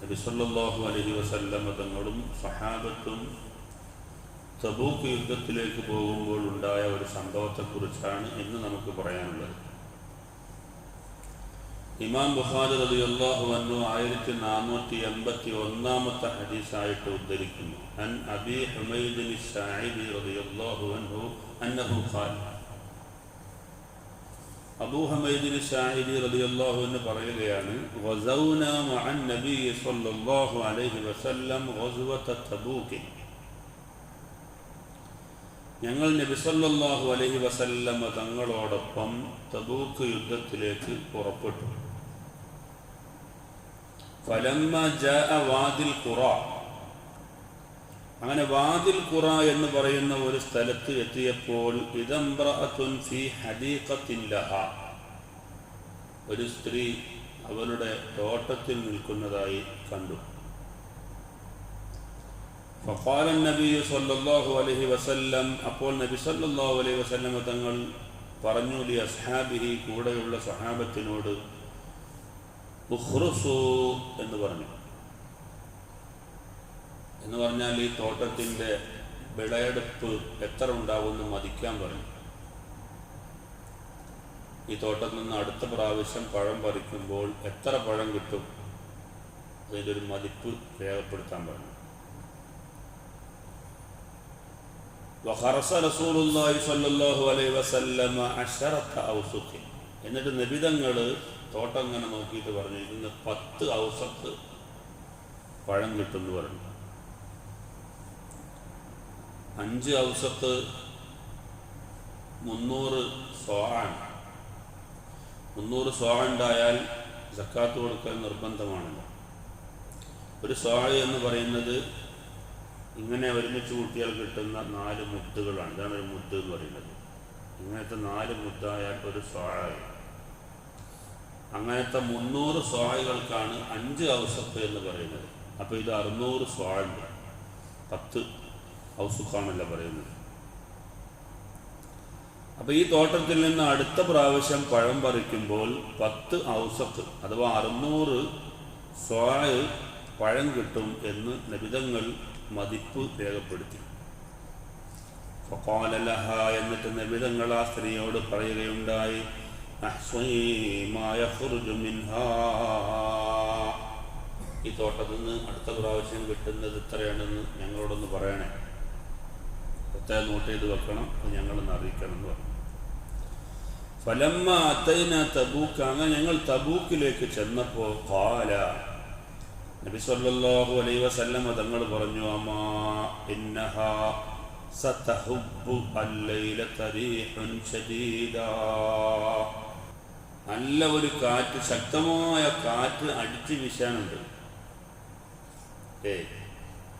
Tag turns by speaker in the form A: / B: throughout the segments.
A: നബിസല്ലാഹു അലഹി വസല്ലമ തങ്ങളും സഹാബത്തും തബൂക്ക് യുദ്ധത്തിലേക്ക് പോകുമ്പോൾ ഉണ്ടായ ഒരു സംഭവത്തെക്കുറിച്ചാണ് ഇന്ന് നമുക്ക് പറയാനുള്ളത്. ഇമാം ബുഹാദ് അലി അള്ളാഹു അൻഹു ആയിരത്തി നാനൂറ്റി എൺപത്തി ഒന്നാമത്തെ ഹദീസായിട്ട് ഉദ്ധരിക്കുന്നു. അൻ അബി ഹുമൈദിൻ സായിദി റളിയല്ലാഹു അൻഹു അന്നഹു ഖാൽ അൻഹു പറയുകയാണ് സല്ലല്ലാഹു അലൈഹി വസല്ലം ഞങ്ങൾ നബി സല്ലല്ലാഹു അലൈഹി വസല്ലമ തങ്ങളോടൊപ്പം തബൂക്ക് യുദ്ധത്തിലേക്ക് പുറപ്പെട്ടു. ഫലമ്മ ജാഅ വാദിൽ ഖുറ അങ്ങനെ വാതിൽ ഖുറ എന്ന് പറയുന്ന ഒരു സ്ഥലത്ത് എത്തിയപ്പോൾ ഒരു സ്ത്രീ അവളുടെ തോട്ടത്തിൽ നിൽക്കുന്നതായി കണ്ടു. ഫഖാല സല്ലല്ലാഹു അലൈഹി വസല്ലം അപ്പോൾ നബി സല്ലല്ലാഹു അലൈഹി വസല്ലം തങ്ങൾ പറഞ്ഞു അസ്ഹാബിഹി കൂടെയുള്ള സഹാബത്തിനോട് എന്ന് പറഞ്ഞു. എന്ന് പറഞ്ഞാൽ ഈ തോട്ടത്തിന്റെ വിളയെടുപ്പ് എത്ര ഉണ്ടാവുമെന്ന് മതിക്കാൻ പറഞ്ഞു ഈ തോട്ടത്തിൽ നിന്ന് അടുത്ത പ്രാവശ്യം പഴം പറിക്കുമ്പോൾ എത്ര പഴം കിട്ടും? അതിന്റെ ഒരു മതിപ്പ് രേഖപ്പെടുത്താൻ പറഞ്ഞു എന്നിട്ട് നിബിതങ്ങൾ തോട്ടം ഇങ്ങനെ നോക്കിയിട്ട് പറഞ്ഞു ഇതിന് പത്ത് ഔസത്ത് പഴം കിട്ടുമെന്ന് പറഞ്ഞു അഞ്ച് ഔസത്ത് മുന്നൂറ് സോഹാൻ മുന്നൂറ് സോഴ ഉണ്ടായാൽ ജക്കാത്ത് കൊടുക്കൽ നിർബന്ധമാണല്ലോ. ഒരു സോഹ എന്ന് പറയുന്നത് ഇങ്ങനെ ഒരുമിച്ച് കൂട്ടിയാൽ കിട്ടുന്ന നാല് മുത്തുകളാണ്. ഇതാണ് ഒരു മുത്ത് എന്ന് പറയുന്നത്. ഇങ്ങനത്തെ നാല് മുത്തായാൽ ഒരു സ്വാഴായി അങ്ങനത്തെ മുന്നൂറ് സ്വാഴകൾക്കാണ് അഞ്ച് ഔസത്ത് എന്ന് പറയുന്നത്. അപ്പോൾ ഇത് അറുന്നൂറ് സ്വാഴുണ്ട് പത്ത്. ഔസുഖാണല്ലോ പറയുന്നത്. അപ്പോൾ ഈ തോട്ടത്തിൽ നിന്ന് അടുത്ത പ്രാവശ്യം പഴം പറിക്കുമ്പോൾ പത്ത് ഔസത്ത് അഥവാ അറുന്നൂറ് സ്വാഴ് പഴം കിട്ടും എന്ന് നബിതങ്ങൾ മതിപ്പ് രേഖപ്പെടുത്തി. ഫഖാലലഹ എന്നിട്ട് നബിതങ്ങൾ ആ സ്ത്രീയോട് പറയുകയുണ്ടായി ഈ തോട്ടത്തിൽ നിന്ന് അടുത്ത പ്രാവശ്യം കിട്ടുന്നത് ഇത്രയാണെന്ന് ഞങ്ങളോടൊന്ന് പറയണേ. പ്രത്യേകം നോട്ട് ചെയ്ത് വെക്കണം അത് ഞങ്ങളൊന്ന് അറിയിക്കണം എന്ന് പറഞ്ഞു. ഫലമ്മ അത്തൈന തബൂക്ക് അങ്ങനെ ഞങ്ങൾ തബൂക്കിലേക്ക് ചെന്നപ്പോൾ കാല നബി സല്ലല്ലാഹു അലൈഹി വസല്ലമ തങ്ങൾ പറഞ്ഞു അമ്മാ ഇന്നഹ സതഹുബ്ബു അല്ലൈല തരീഹുൻ നല്ല ഒരു കാറ്റ് ശക്തമായ കാറ്റ് അടിച്ചു വീശാനുണ്ട്. ഏ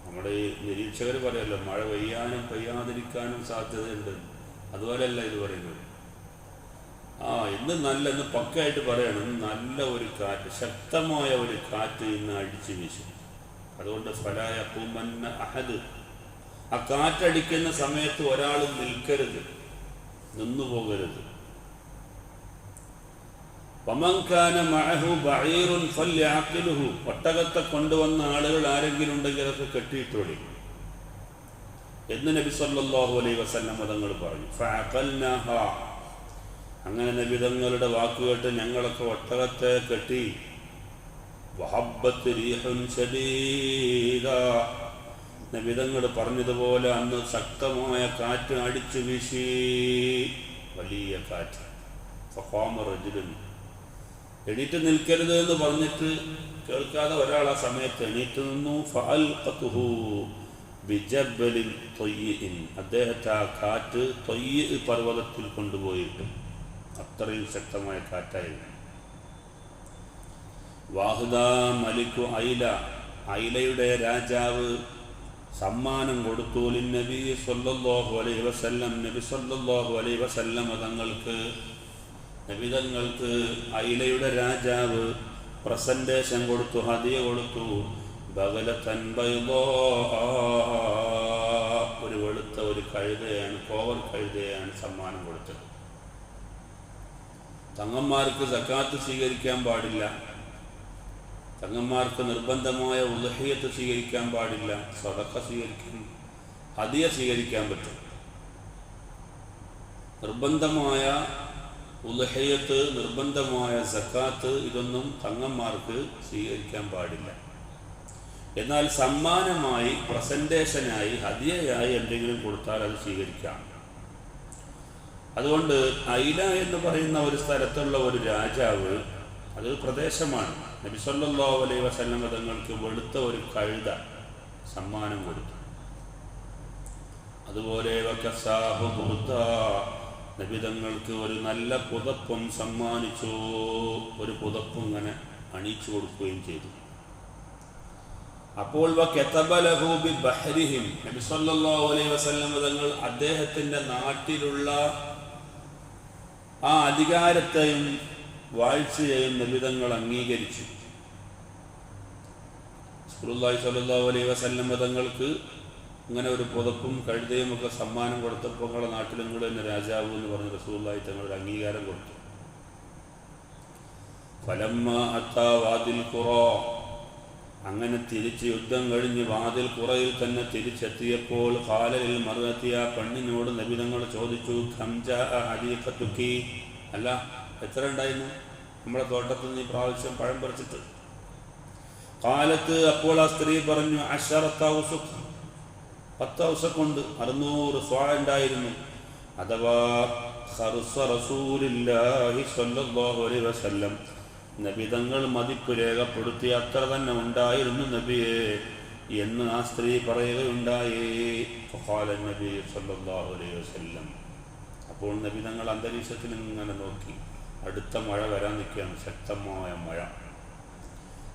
A: നമ്മുടെ ഈ നിരീക്ഷകർ പറയല്ലോ മഴ പെയ്യാനും പെയ്യാതിരിക്കാനും സാധ്യതയുണ്ട്. അതുപോലെയല്ല ഇത് പറയുന്നത്. ആ ഇന്ന് നല്ല ഇന്ന് പക്കയായിട്ട് പറയണം ഇന്ന് നല്ല ഒരു കാറ്റ് ശക്തമായ ഒരു കാറ്റ് ഇന്ന് അടിച്ചു വീശു. അതുകൊണ്ട് ഫലായ പൂമന്ന അഹദ്. ആ കാറ്റടിക്കുന്ന സമയത്ത് ഒരാളും നിൽക്കരുത് നിന്നു പോകരുത് ഫല്യഅഖിലുഹു. ഒട്ടകത്തെ കൊണ്ടുവന്ന ആളുകൾ ആരെങ്കിലും ഉണ്ടെങ്കിൽ അതൊക്കെ കെട്ടിയിട്ടോടി എന്ന് നബി സല്ലാഹു അലൈ വസല്ലം തങ്ങൾ പറഞ്ഞു. ഫഅഖൽനാഹ. അങ്ങനെ നബി തങ്ങളുടെ വാക്കുകേട്ട് ഞങ്ങളൊക്കെ ഒട്ടകത്തെ കെട്ടി. വഹബ്ബത്ത് റീഹുൻ ശദീദ. നബി തങ്ങൾ പറഞ്ഞതുപോലെ അന്ന് ശക്തമായ കാറ്റ് അടിച്ചു വീശി. വലിയ കാറ്റ്. ഫഖാമ റജുലുൻ. എണീറ്റ് നിൽക്കരുത് എന്ന് പറഞ്ഞിട്ട് കേൾക്കാതെ ഒരാൾ ആ സമയത്ത് എണീറ്റ് നിന്നു. ഫഅൽഖതുഹു ബിജബലിൻ തൊയ്യിൻ അദ്ദേഹത്തെ ആ കാറ്റ് തൊയ്യ് പർവതത്തിൽ കൊണ്ടുപോയിട്ട് അത്രയും ശക്തമായ കാറ്റായിരുന്നു. വാഹുദ മലിക്കു ഐല. ഐലയുടെ രാജാവ് സമ്മാനം കൊടുത്തു. നബി സ്വല്ലാഹു അലൈ വസല്ലം. നബി സ്വല്ലാഹു അലൈ വസല്ലം തങ്ങൾക്ക് നബിതങ്ങൾക്ക് അയിലയുടെ രാജാവ് പ്രസന്റേഷൻ കൊടുത്തു ഹതിയ കൊടുത്തു. ബഗലത്തൻ ബൈദാ ഒരു വെളുത്ത ഒരു കഴുതയാണ് കോവർ കഴുതയാണ് സമ്മാനം കൊടുത്തത്. തങ്ങന്മാർക്ക് സക്കാത്ത് സ്വീകരിക്കാൻ പാടില്ല. തങ്ങന്മാർക്ക് നിർബന്ധമായ ഉലഹയത്ത് സ്വീകരിക്കാൻ പാടില്ല. സ്വതക്ക സ്വീകരിക്കാൻ ഹതിയ സ്വീകരിക്കാൻ പറ്റും. നിർബന്ധമായ ഉലഹയത്ത് നിർബന്ധമായ സക്കാത്ത് ഇതൊന്നും തങ്ങന്മാർക്ക് സ്വീകരിക്കാൻ പാടില്ല. എന്നാൽ സമ്മാനമായി പ്രസന്റേഷനായി ഹതിയായി എന്തെങ്കിലും കൊടുത്താൽ അത് സ്വീകരിക്കാം. അതുകൊണ്ട് ഐല എന്ന് പറയുന്ന ഒരു സ്ഥലത്തുള്ള ഒരു രാജാവ് അതൊരു പ്രദേശമാണ്. നബി സല്ലല്ലാഹു അലൈഹി വസല്ലം തങ്ങൾക്ക് വെളുത്ത ഒരു കഴുത സമ്മാനം കൊടുത്തു. അതുപോലെ വകസാഹു ബുർദ നബി തങ്ങൾക്ക് ഒരു നല്ല പുതപ്പും സമ്മാനിച്ചു. ഒരു പുതപ്പും ഇങ്ങനെ അണിയിച്ചു കൊടുക്കുകയും ചെയ്തു. അപ്പോൾ നബി സല്ലല്ലാഹു അലൈഹി വസല്ലം തങ്ങൾ അദ്ദേഹത്തിന്റെ നാട്ടിലുള്ള ആ അധികാരത്തെയും വാഴ്ചയെയും നിബിതങ്ങൾ അംഗീകരിച്ചു. സല്ലല്ലാഹു അലൈഹി വസല്ലം തങ്ങൾക്ക് ഇങ്ങനെ ഒരു പുതപ്പും കഴുതയും ഒക്കെ സമ്മാനം കൊടുത്തപ്പോൾ നിങ്ങളുടെ നാട്ടിൽ നിങ്ങൾ തന്നെ രാജാവ് എന്ന് പറഞ്ഞ റസൂള്ളായി തങ്ങൾ അംഗീകാരം കൊടുത്തു. ഫലമ്മ വാതിൽ കുറോ അങ്ങനെ തിരിച്ച് യുദ്ധം കഴിഞ്ഞ് വാതിൽ കുറയിൽ തന്നെ തിരിച്ചെത്തിയപ്പോൾ കാലയിൽ മറുകത്തിയ പെണ്ണിനോട് നബിതങ്ങൾ ചോദിച്ചു ഖംജ ഹദീഖത്തുക്കി അല്ല എത്ര ഉണ്ടായിരുന്നു? നമ്മുടെ തോട്ടത്തിൽ നിന്ന് ഈ പ്രാവശ്യം പഴം പറിച്ചിട്ട്. കാലത്ത് അപ്പോൾ ആ സ്ത്രീ പറഞ്ഞു അഷറത്തൗസുഖ് പത്ത് കൊണ്ട് അറുന്നൂറ് സ്വാ ഉണ്ടായിരുന്നു അഥവാ നബിതങ്ങൾ മതിപ്പ് രേഖപ്പെടുത്തി അത്ര തന്നെ ഉണ്ടായിരുന്നു നബിയെ എന്ന് ആ സ്ത്രീ പറയുകയുണ്ടായേ. നബി അപ്പോൾ നബിതങ്ങൾ അന്തരീക്ഷത്തിൽ ഇങ്ങനെ നോക്കി. അടുത്ത മഴ വരാൻ നിൽക്കുകയാണ്. ശക്തമായ മഴ.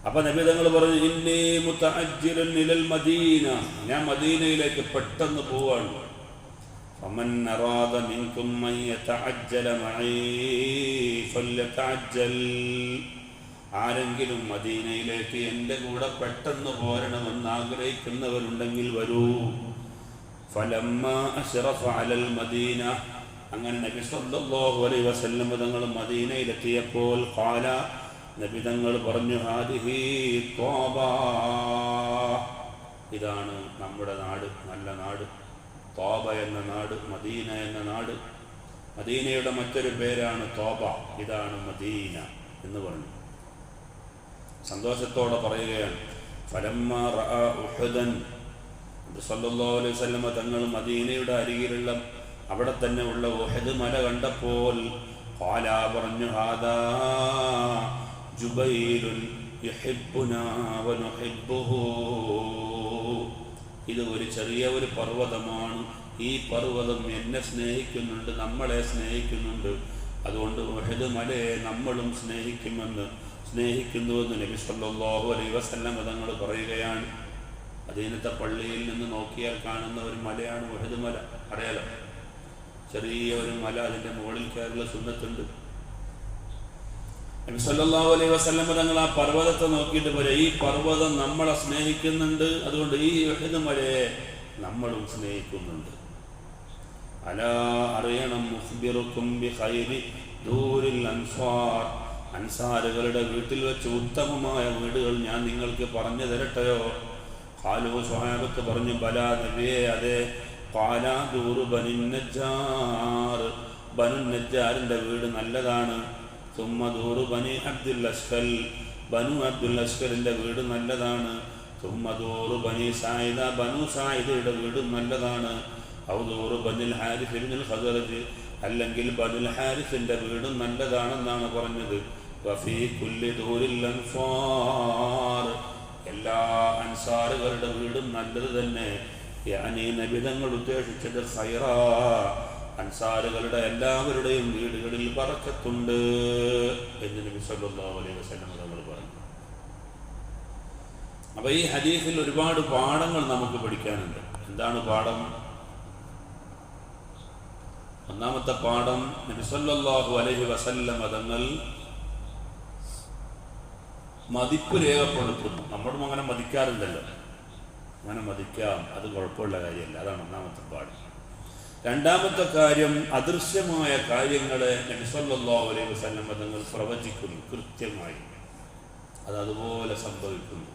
A: അപ്പൊ നബിതങ്ങൾ പറഞ്ഞു ഇന്നി മുത്തഅജ്ജിലുൻ ഇലൽ മദീന ഞാൻ മദീനയിലേക്ക് പെട്ടെന്ന് പോവാണ് فمن أراد منكم من يتعجل معي فليتعجل ആരെങ്കിലും മദീനയിലേക്ക് എൻ്റെ കൂടെ പെട്ടെന്ന് പോരണമെന്ന് ആഗ്രഹിക്കുന്നവരുണ്ടെങ്കിൽ വരൂ ഫലമ്മ അഷ്റഫ അലൽ മദീന അങ്ങനെ നബി സല്ലല്ലാഹു അലൈഹി വസല്ലം തങ്ങൾ മദീനയിലെത്തിയപ്പോൾ ഖാല നബി തങ്ങൾ പറഞ്ഞു ഹാദിഹി ഇതാണ് നമ്മുടെ നാട് നല്ല നാട്. തോബ എന്ന നാട് മദീന എന്ന നാട്. മദീനയുടെ മറ്റൊരു പേരാണ് തോബ ഇതാണ് മദീന എന്ന് പറഞ്ഞു. സന്തോഷത്തോടെ പറയുകയാണ് ഫലമ്മ വസല്ലമ തങ്ങൾ മദീനയുടെ അരികിലുള്ള അവിടെ തന്നെ ഉള്ള ഉഹദ് മല കണ്ടപ്പോൾ പാലാ പറഞ്ഞു ഹാദാ. വനുഹിബ്ബുഹു. ഇത് ഒരു ചെറിയ ഒരു പർവതമാണ്. ഈ പർവതം എന്നെ സ്നേഹിക്കുന്നുണ്ട് നമ്മളെ സ്നേഹിക്കുന്നുണ്ട്. അതുകൊണ്ട് വഹദ് മലയെ നമ്മളും സ്നേഹിക്കുമെന്ന് സ്നേഹിക്കുന്നുവെന്ന് നബി സല്ലാഹു അലൈ വസല്ലം തങ്ങൾ പറയുകയാണ്. അധീനത്തെ പള്ളിയിൽ നിന്ന് നോക്കിയാൽ കാണുന്ന ഒരു മലയാണ് വഹദ് മല. അറിയാലോ? ചെറിയ ഒരു മല അതിന്റെ മുകളിൽ കയറുള്ള സുന്നത്തുണ്ട്. നബി സല്ലല്ലാഹു അലൈഹി വസല്ലം തങ്ങൾ ആ പർവതത്തെ നോക്കിയിട്ട് പോരെ ഈ പർവതം നമ്മളെ സ്നേഹിക്കുന്നുണ്ട് അതുകൊണ്ട് ഈ എഴുതും വരെ നമ്മളും സ്നേഹിക്കുന്നുണ്ട്. അല അറിയണം അൻസാർ. അൻസാറുകളുടെ വീട്ടിൽ വെച്ച് ഉത്തമമായ വീടുകൾ ഞാൻ നിങ്ങൾക്ക് പറഞ്ഞു തരട്ടെയോ? ഖാലു സ്വഹാബത്ത് പറഞ്ഞു നബിയെ അതെ പാലാ ദൂറ് ബനിന്നജാർ ബനു നജ്ജാറിന്റെ വീട് നല്ലതാണ്. സുമ്മ ദൂറു ബനി അബ്ദുൽ അസ്ഫൽ ബനു അബ്ദുൽ അസ്ഫലിന്റെ വീട് നല്ലതാണ്. സുമ്മ ദൂറ് ബനി സായിദ ബനു സായിദയുടെ വീട് നല്ലതാണ്. ഔദൂറു ബനിൽ ഹാരിഫ് ഇബ്നുൽ അല്ലെങ്കിൽ ബനുൽ ഹാരിഫിന്റെ വീടും നല്ലതാണെന്നാണ് പറഞ്ഞത്. വഫീ കുല്ലി ദൂരിൽ അൻസാർ. എല്ലാ അൻസാറുകളുടെ വീടും നല്ലത് തന്നെ. നബിതങ്ങൾ ഉദ്ദേശിച്ചത് ഖൈറ അൻസാറുകളുടെ എല്ലാവരുടെയും വീടുകളിൽ പറക്കത്തുണ്ട് എന്ന് നബി അലൈഹി തങ്ങൾ പറഞ്ഞു. അപ്പൊ ഈ ഹദീസിൽ ഒരുപാട് പാഠങ്ങൾ നമുക്ക് പഠിക്കാനുണ്ട്. എന്താണ് പാഠം? ഒന്നാമത്തെ പാഠം നബിസല്ലാഹു അലൈഹി വസല്ല മതങ്ങൾ മതിപ്പ് രേഖപ്പെടുത്തുന്നു. നമ്മളും അങ്ങനെ മതിക്കാറുണ്ടല്ലോ അങ്ങനെ മതിക്കാം അത് കുഴപ്പമുള്ള കാര്യമല്ല. അതാണ് ഒന്നാമത്തെ പാഠം. രണ്ടാമത്തെ കാര്യം അദൃശ്യമായ കാര്യങ്ങളെ നബിസല്ലാ അലൈഹി വസല്ലം തങ്ങൾ പ്രവചിക്കുന്നു കൃത്യമായി. അത് അതുപോലെ സംഭവിക്കുന്നു.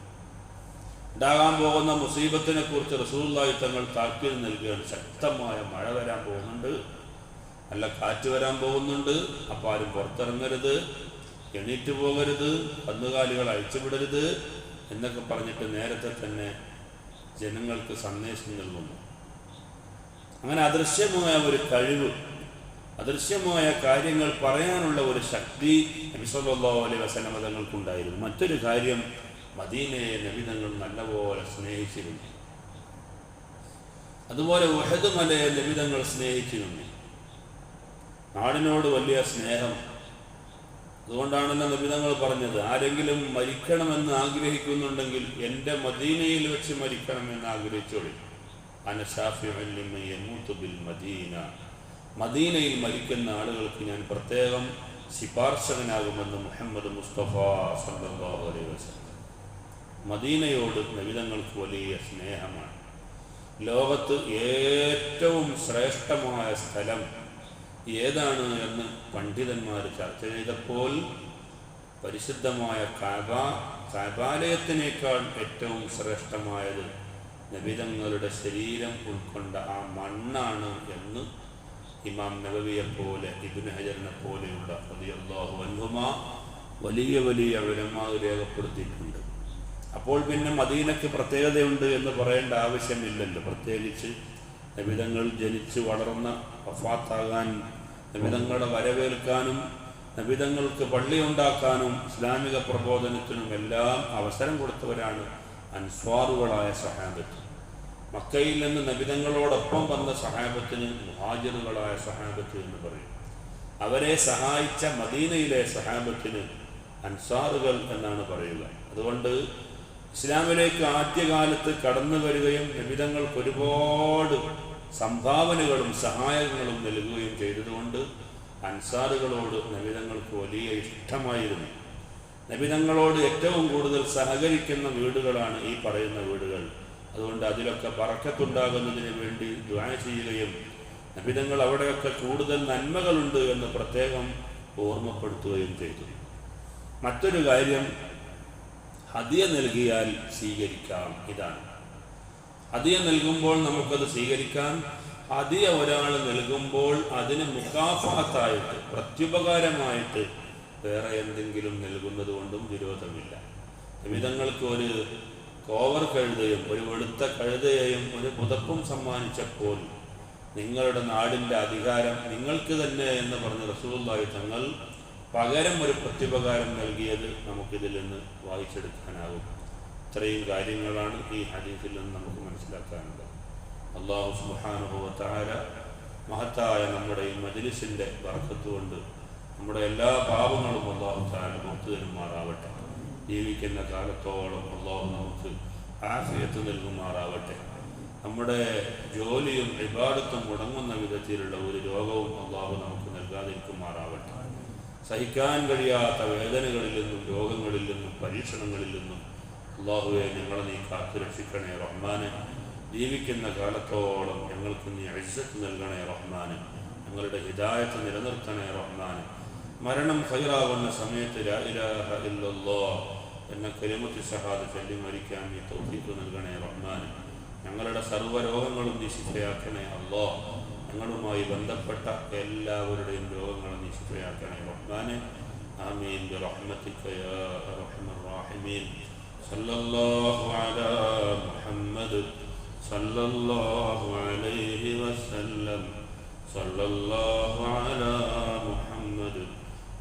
A: ഉണ്ടാകാൻ പോകുന്ന മുസീബത്തിനെ കുറിച്ച് റസൂല്ലായി തങ്ങൾ താക്കീത് നൽകുകയാണ്. ശക്തമായ മഴ വരാൻ പോകുന്നുണ്ട്. നല്ല കാറ്റ് വരാൻ പോകുന്നുണ്ട്. അപ്പോൾ ആരും പുറത്തിറങ്ങരുത്. എണീറ്റ് പോകരുത്. കന്നുകാലികൾ അഴിച്ചുവിടരുത് എന്നൊക്കെ പറഞ്ഞിട്ട് നേരത്തെ തന്നെ ജനങ്ങൾക്ക് സന്ദേശം നൽകുന്നു. അങ്ങനെ അദൃശ്യമായ ഒരു കഴിവ് അദൃശ്യമായ കാര്യങ്ങൾ പറയാനുള്ള ഒരു ശക്തി നബിസല്ലാ അലൈഹി വസല്ലം മറ്റൊരു കാര്യം മദീനയെ നബിതങ്ങൾ നല്ലപോലെ സ്നേഹിച്ചിരുന്നു. അതുപോലെ ഉഹദ് മലയെ നബിതങ്ങൾ സ്നേഹിച്ചിരുന്നു. നാടിനോട് വലിയ സ്നേഹം. അതുകൊണ്ടാണല്ലോ നബിതങ്ങൾ പറഞ്ഞത് ആരെങ്കിലും മരിക്കണമെന്ന് ആഗ്രഹിക്കുന്നുണ്ടെങ്കിൽ എന്റെ മദീനയിൽ വെച്ച് മരിക്കണമെന്ന് ആഗ്രഹിച്ചോളി. മദീന. മദീനയിൽ മരിക്കുന്ന ആളുകൾക്ക് ഞാൻ പ്രത്യേകം ശിപാർശകനാകുമെന്ന് മുഹമ്മദ് മുസ്തഫ അലൈഹി മദീനയോട് നബിതങ്ങൾക്ക് വലിയ സ്നേഹമാണ്. ലോകത്ത് ഏറ്റവും ശ്രേഷ്ഠമായ സ്ഥലം ഏതാണ് എന്ന് പണ്ഡിതന്മാർ ചർച്ച ചെയ്തപ്പോൾ പരിശുദ്ധമായ കാബ കാബാലയത്തിനേക്കാൾ ഏറ്റവും ശ്രേഷ്ഠമായത് നബിതങ്ങളുടെ ശരീരം ഉൾക്കൊണ്ട ആ മണ്ണാണ് എന്ന് ഇമാം നബവിയെ പോലെ ഇബിൻ ഹജറിനെ പോലെയുള്ള റളിയല്ലാഹു അൻഹുമാ വലിയ വലിയ വിലമാർ രേഖപ്പെടുത്തിയിട്ടുണ്ട്. അപ്പോൾ പിന്നെ മദീനയ്ക്ക് പ്രത്യേകതയുണ്ട് എന്ന് പറയേണ്ട ആവശ്യമില്ലല്ലോ. പ്രത്യേകിച്ച് നബിതങ്ങൾ ജനിച്ച് വളർന്ന വഫാത്താകാൻ നബിതങ്ങളെ വരവേൽക്കാനും നബിതങ്ങൾക്ക് പള്ളി ഉണ്ടാക്കാനും ഇസ്ലാമിക പ്രബോധനത്തിനും എല്ലാം അവസരം കൊടുത്തവരാണ് അൻസ്വാറുകളായ സഹാബത്ത്. മക്കയിൽ നിന്ന് നബിതങ്ങളോടൊപ്പം വന്ന സഹാബത്തിന് മുഹാജിറുകളായ സഹാബത്ത് എന്ന് പറയും. അവരെ സഹായിച്ച മദീനയിലെ സഹാബത്തിന് അൻസാറുകൾ എന്നാണ് പറയുക അതുകൊണ്ട് ഇസ്ലാമിലേക്ക് ആദ്യകാലത്ത് കടന്നു വരികയും നബിതങ്ങൾക്ക് ഒരുപാട് സംഭാവനകളും സഹായങ്ങളും നൽകുകയും ചെയ്തതുകൊണ്ട് അൻസാറുകളോട് നബിതങ്ങൾക്ക് വലിയ ഇഷ്ടമായിരുന്നു. നബിതങ്ങളോട് ഏറ്റവും കൂടുതൽ സഹകരിക്കുന്ന വീടുകളാണ് ഈ പറയുന്ന വീടുകൾ. അതുകൊണ്ട് അതിലൊക്കെ പറക്കത്തുണ്ടാകുന്നതിന് വേണ്ടി ദ്വാന ചെയ്യുകയും നബിതങ്ങൾ അവിടെയൊക്കെ കൂടുതൽ നന്മകളുണ്ട് എന്ന് പ്രത്യേകം ഓർമ്മപ്പെടുത്തുകയും ചെയ്തു. മറ്റൊരു കാര്യം ഹതിയ നൽകിയാൽ സ്വീകരിക്കാം. ഇതാണ്. ഹതിയ നൽകുമ്പോൾ നമുക്കത് സ്വീകരിക്കാം. ഹതിയ ഒരാൾ നൽകുമ്പോൾ അതിന് മുക്കാഫാത്തായിട്ട് പ്രത്യുപകാരമായിട്ട് വേറെ എന്തെങ്കിലും നൽകുന്നത് കൊണ്ടും വിരോധമില്ല. നിമിതങ്ങൾക്ക് ഒരു കോവർ കഴുതയും ഒരു വെളുത്ത കഴുതയെയും ഒരു പുതപ്പും സമ്മാനിച്ചപ്പോൾ നിങ്ങളുടെ നാടിന്റെ അധികാരം നിങ്ങൾക്ക് തന്നെ എന്ന് പറഞ്ഞ റസൂലുള്ളാഹി തങ്ങൾ പകരം ഒരു പ്രത്യുപകാരം നൽകിയത് നമുക്കിതിൽ നിന്ന് വായിച്ചെടുക്കാനാകും. ഇത്രയും കാര്യങ്ങളാണ് ഈ ഹദീസിൽ നിന്ന് നമുക്ക് മനസ്സിലാക്കാനുള്ളത്. അള്ളാഹു സുഹാനുഭവത്താര മഹത്തായ നമ്മുടെ ഈ മജ്ലിസിന്റെ ബർക്കത്ത് കൊണ്ട് നമ്മുടെ എല്ലാ പാപങ്ങളും അള്ളാഹു താല പുറത്തു തരുമാറാവട്ടെ. ജീവിക്കുന്ന കാലത്തോളം അള്ളാഹു നമുക്ക് ആഫിയത്ത് നൽകുമാറാവട്ടെ. നമ്മുടെ ജോലിയും വിവാദത്തും മുടങ്ങുന്ന വിധത്തിലുള്ള ഒരു രോഗവും അള്ളാഹു നമുക്ക് നൽകാതിരിക്കുമാറാവട്ടെ. സഹിക്കാൻ കഴിയാത്ത വേദനകളിൽ നിന്നും രോഗങ്ങളിൽ നിന്നും പരീക്ഷണങ്ങളിൽ നിന്നും അള്ളാഹുവെ ഞങ്ങളെ നീ കാത്തു രക്ഷിക്കണേ റഹ്മാന്. ജീവിക്കുന്ന കാലത്തോളം ഞങ്ങൾക്ക് നീ അഴിച്ചു നൽകണേ റഹ്മാന്. ഞങ്ങളുടെ ഹിദായത്ത് നിലനിർത്തണേ റഹ്മാന്. മരണം ഹൈറാവുന്ന സമയത്ത് എന്ന കരിമത്തി സഹാദ ചൊല്ലി മരിക്കാൻ ഈ തൗഫീക്ക് നൽകണേ റഹ്മാൻ. ഞങ്ങളുടെ സർവരോഗങ്ങളും നിശ്ചിതയാക്കണേ അള്ളോ ഞങ്ങളുമായി ബന്ധപ്പെട്ട എല്ലാവരുടെയും രോഗങ്ങളും നീ ശിക്ഷയാക്കണേ റഹ്മാനെ ആമീൻ. റഹ്മത്തിക്ക യാ റഹ്മർ റാഹിമീൻ. സല്ലല്ലാഹു അലാ മുഹമ്മദ് സല്ലല്ലാഹു അലൈഹി വസല്ലം. സല്ലല്ലാഹു അലാ